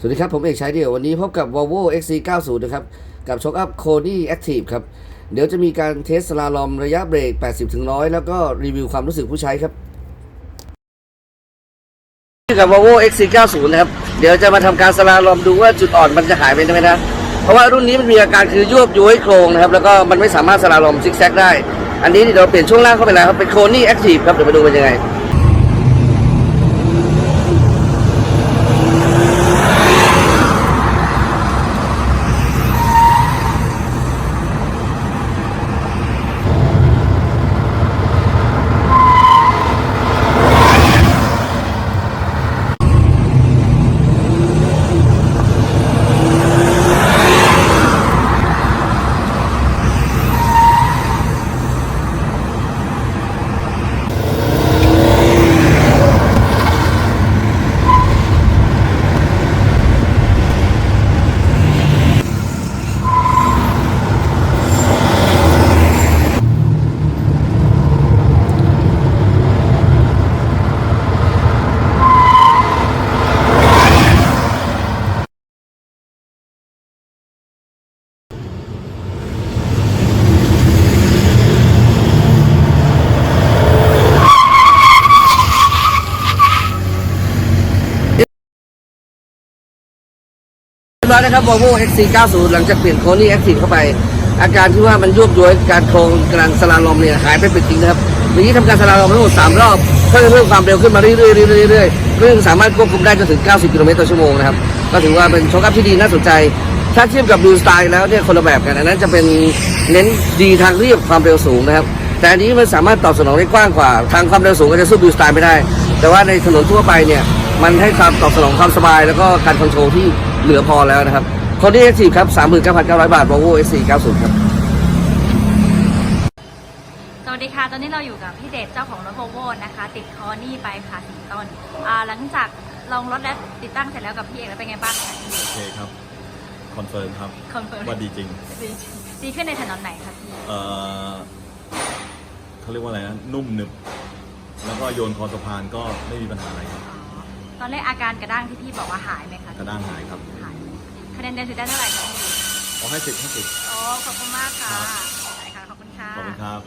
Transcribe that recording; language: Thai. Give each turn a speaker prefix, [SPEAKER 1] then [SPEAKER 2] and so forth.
[SPEAKER 1] สวัสดีครับ ผมเอกชัยเดี่ยววันนี้พบกับ Volvo XC90 นะครับ กับช็อคอัพ Kony Active ครับ เดี๋ยวจะมีการเทสสลาลอมระยะเบรก 80-100 แล้วก็รีวิวความรู้สึกผู้ใช้ครับกับ Volvo XC90 นะครับ เดี๋ยวจะมาทำการสลาลอมดูว่าจุดอ่อนมันจะหายไปไหมนะ เพราะว่ารุ่นนี้มันมีอาการคือยวบย้วยโครงนะครับ แล้วก็มันไม่สามารถสลาลอมซิกแซกได้ อันนี้เดี๋ยวเราเปลี่ยนช่วงล่างเข้าไปแล้วครับเป็น Kony Active ครับเดี๋ยวมาดูเป็นยังไง ร้อยนะครับ Volvo XC90 หลังจากเปลี่ยนโคนี่ Active เข้าไป อาการที่ว่ามันยวบย้วยการโครงกำลังสลาลอมเนี่ยหายไปเป็นจริงนะครับวันนี้ทำการสลาลอมทั้งหมด3รอบเพิ่มเพิ่มความเร็วขึ้นมาเรื่อยๆเรื่อยๆเรื่อยๆซึ่งสามารถควบคุมได้จนถึง 90 กิโลเมตรต่อชั่วโมงนะครับก็ถือว่าเป็นโชคอัพที่ดีน่าสนใจ ถ้าเทียบกับดูสไตล์แล้วเนี่ยคนละแบบกันอันนั้นจะเป็นเน้นดีทางเรียบความเร็วสูงนะครับแต่อันนี้มันสามารถตอบสนองได้กว้างกว่า ทางความเร็วสูงก็จะสู้ดูสไตล์ไม่ได้ แต่ว่าในถนนทั่วไปเนี่ยมันให้ความตอบสนองความสบายแล้วก็การคอนโทรลที่ เหลือพอแล้วนะครับคนที่ Active ครับ39,900บาท Volvo XC90 ครับ
[SPEAKER 2] สวัสดีค่ะ ตอนนี้เราอยู่กับพี่เดชเจ้าของรถโวโวนะคะ ติดคอนี่ไปค่ะสีต้นอ่าหลังจากลองรถและติดตั้งเสร็จแล้วกับพี่เอกแล้วเป็นไงบ้างคะ
[SPEAKER 3] โอเคครับ คอนเฟิร์มครับ
[SPEAKER 2] คอนเฟิร์ม
[SPEAKER 3] ว่าดีจริง
[SPEAKER 2] ดีดีขึ้นในถนนไหนคะพี่
[SPEAKER 3] เอ่อเขาเรียกว่าอะไรนะ นุ่มหนึบ แล้วก็โยนคอสะพานก็ไม่มีปัญหาอะไรครับ
[SPEAKER 2] ตอนแรกอาการกระด้างที่พี่บอกว่าหายไหมคะ
[SPEAKER 3] กระด้างหายครับ
[SPEAKER 2] หาย คะแนนเต็มสิบได้เท่าไหร่คะพี่
[SPEAKER 3] ขอให้สิบให้สิบ
[SPEAKER 2] โอ้ขอบคุณมากค่ะ
[SPEAKER 3] ครับ
[SPEAKER 2] ได้ค่ะขอบคุณค่ะ
[SPEAKER 3] ขอบคุณครับ